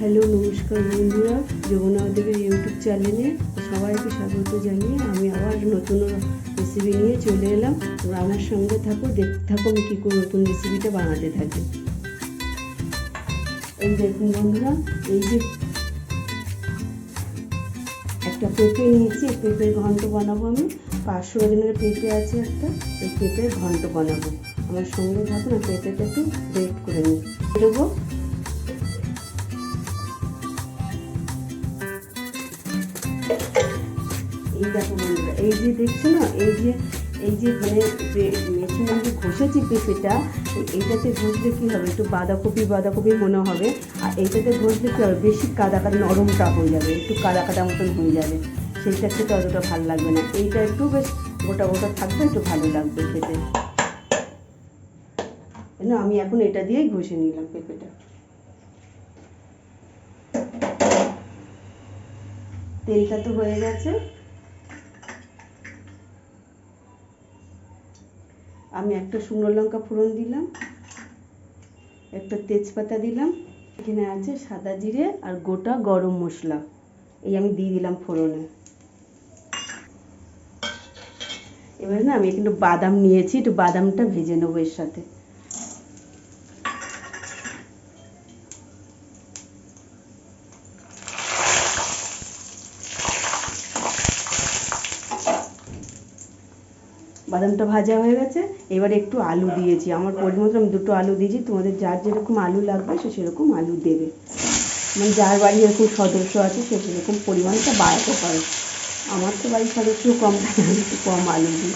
Hello, নমস্কার বন্ধুরা। যমুনা দেবের ইউটিউব চ্যানেলে সবাইকে স্বাগত জানিয়ে আমি আবার নতুন রেসিপি নিয়ে চলে এলাম। তোমরা আমার সঙ্গে থাকো, দেখতে থাকো আমি কী করে নতুন রেসিপিটা বানাতে থাকি। এই দেখুন বন্ধুরা, এই যে একটা পেঁপে নিয়েছি, এই পেঁপের ঘন্ট বানাবো আমি। পাঁচশো ওজনের পেঁপে আছে একটা, এই পেঁপের ঘন্ট বানাবো। আমার সঙ্গে থাকুন পেঁপেটা একটু গ্রেট করে নিই। দেবো এই দেখো বন্ধুরা, এই যে দেখছ না, এই যে এই যে মানে যে মেশিনে যে ঘষেছি পেঁপেটা এইটাতে ঘষলে কী হবে? একটু বাঁধাকপি বাঁধাকপি মনে হবে। আর এইটাতে ঘষলে কী হবে? বেশি কাদা কাদা নরমটা হয়ে যাবে, একটু কাদা কাদা মতন হয়ে যাবে। সেইটা খেতে অতটা ভালো লাগবে না। এইটা একটু বেশ গোটা গোটা থাকবে, একটু ভালো লাগবে খেতে। না আমি এখন এটা দিয়েই ঘষে নিলাম পেঁপেটা। তেলটা তো হয়ে গেছে। আমি একটা শুকনো লঙ্কা ফোড়ন দিলাম, একটা তেজপাতা দিলাম, এখানে আছে সাদা জিরে আর গোটা গরম মশলা। এই আমি দিয়ে দিলাম ফোড়নে। এবার না আমি একটু বাদাম নিয়েছি, একটু বাদামটা ভেজে নেব এর সাথে। বাদামটা ভাজা হয়ে গেছে। এবার একটু আলু দিয়েছি। আমার পরিমতো আমি দুটো আলু দিয়েছি। তোমাদের যার যেরকম আলু লাগবে, সে সেরকম আলু দেবে। মানে যার বাড়ি এরকম সদস্য আছে, সে সেরকম পরিমাণটা বাড়াতে পারে। আমার তো বাড়ির সদস্য কম থাকে, আমি একটু কম আলু দিই।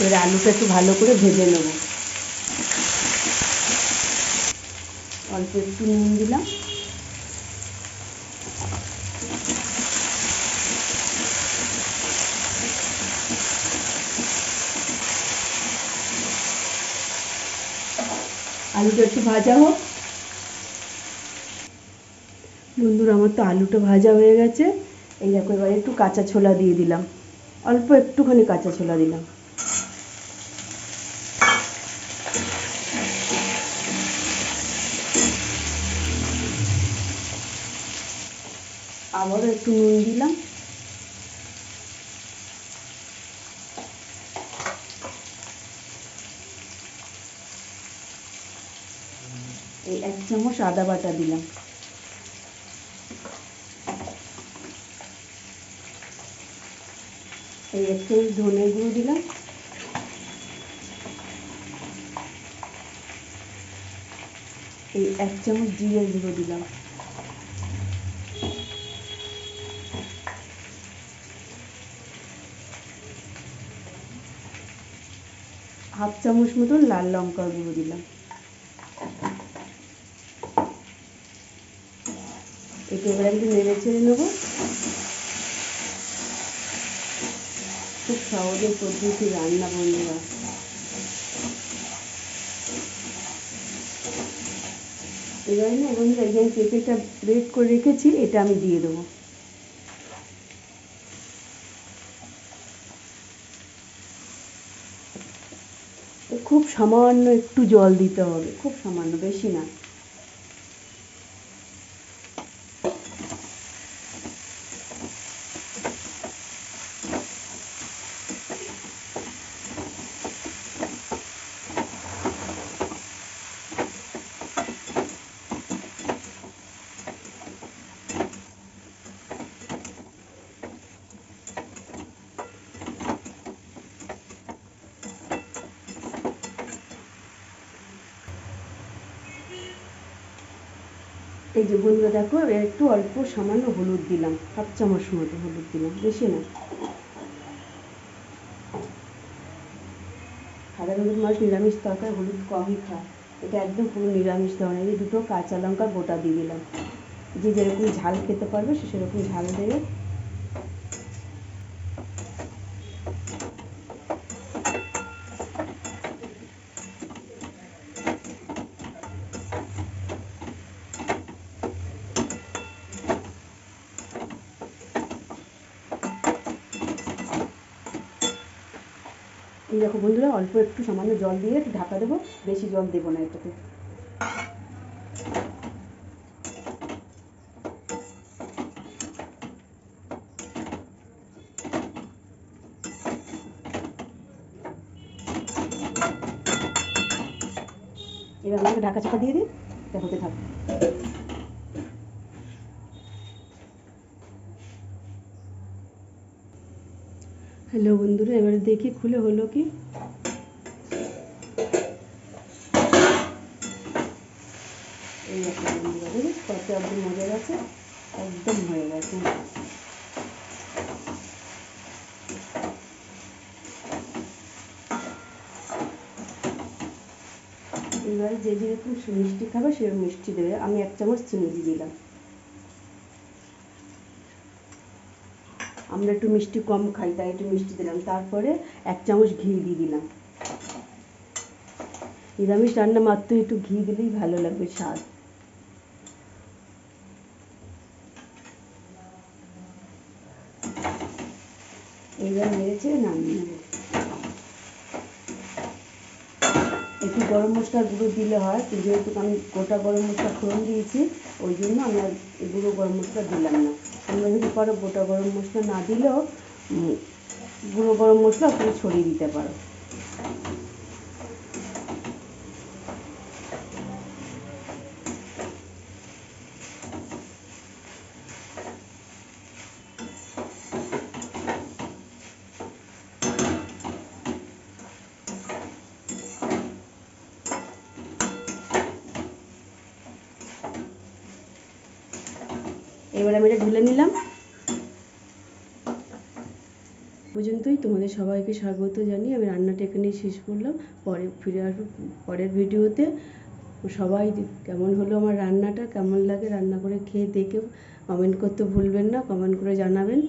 এবার আলুটা একটু ভালো করে ভেজে নেব। অল্প একটু নুন দিলাম। আলুটা একটু ভাজা হোক। বন্ধুরা, আমার তো আলুটা ভাজা হয়ে গেছে। এই দেখো, এবার একটু কাঁচা ছোলা দিয়ে দিলাম। অল্প একটুখানি কাঁচা ছোলা দিলাম। আবারও একটু নুন দিলাম। এই এক চামচ আদা বাটা দিলাম। এই এক চামচ ধনে গুঁড়ো দিলাম। এই এক চামচ জিরে গুঁড়ো দিলাম। হাফ চামচ মতন লাল লঙ্কার গুঁড়ো দিলাম। একে এবার একটু নেড়ে ছেড়ে নেব। খুব সহজে পদ্ধতি রান্না বন্ধুরা। এবারে না বন্ধুরা আমি পেঁপেটা গ্রেট করে রেখেছি, এটা আমি দিয়ে দেবো খুব সামান্য একটু জল দিতে হবে খুব সামান্য বেশি না। এই যে বন্ধুরা দেখো, একটু অল্প সামান্য হলুদ দিলাম, হাফ চামচ মতো হলুদ দিলাম, বেশি না। সাদা সাধারণত মাছ নিরামিষ তরকারি, হলুদ কমই খায়। এটা একদম পুরো নিরামিষ ধরনের, এই দুটো কাঁচা লঙ্কা গোটা দিয়ে দিলাম। যে যেরকম ঝাল খেতে পারবে, সে সেরকম ঝাল দেবে। এই দেখো বন্ধুরা, অল্প একটু সামান্য জল দিয়ে ঢাকা দেবো, বেশি জল দেবো না এটাতে। এবার আমাকে ঢাকা চাপা দিয়ে দিই এটা হতে থাকবে হ্যালো বন্ধুরা, এবারে দেখি খুলে হলো কি? কত একদম মজা গেছে একদম হয়ে গেছে। এবারে যে যেরকম মিষ্টি খাবে, সেরকম মিষ্টি দেবে। আমি এক চামচ চিনি দিয়ে দিলাম। আমরা একটু মিষ্টি কম খাই, তাই একটু মিষ্টি দিলাম। তারপরে এক চামচ ঘি দিয়ে দিলাম। নিরামিষ রান্না মাত্র একটু ঘি দিলেই ভালো লাগবে স্বাদ। এইবার মেরেছে নামিয়ে নেব। একটু গরম মশলার গুঁড়ো দিলে হয়, তো যেহেতু আমি গোটা গরম মশলা ফোড়ন দিয়েছি, ওই জন্য আমি আর গুঁড়ো গরম মশলা দিলাম না। তোমরা যদি পারো গোটা গরম মশলা না দিলেও গুঁড়ো গরম মশলা পুরো ছড়িয়ে দিতে পারো। এবার আমি এটা ঢেলে নিলাম। পর্যন্তই তোমাদের সবাইকে স্বাগত জানিয়ে আমি রান্নাটা এখানেই শেষ করলাম। পরে ফিরে আসব পরের ভিডিওতে। সবাই কেমন হলো আমার রান্নাটা? কেমন লাগে রান্না করে খেয়ে দেখে কমেন্ট করতে ভুলবেন না, কমেন্ট করে জানাবেন।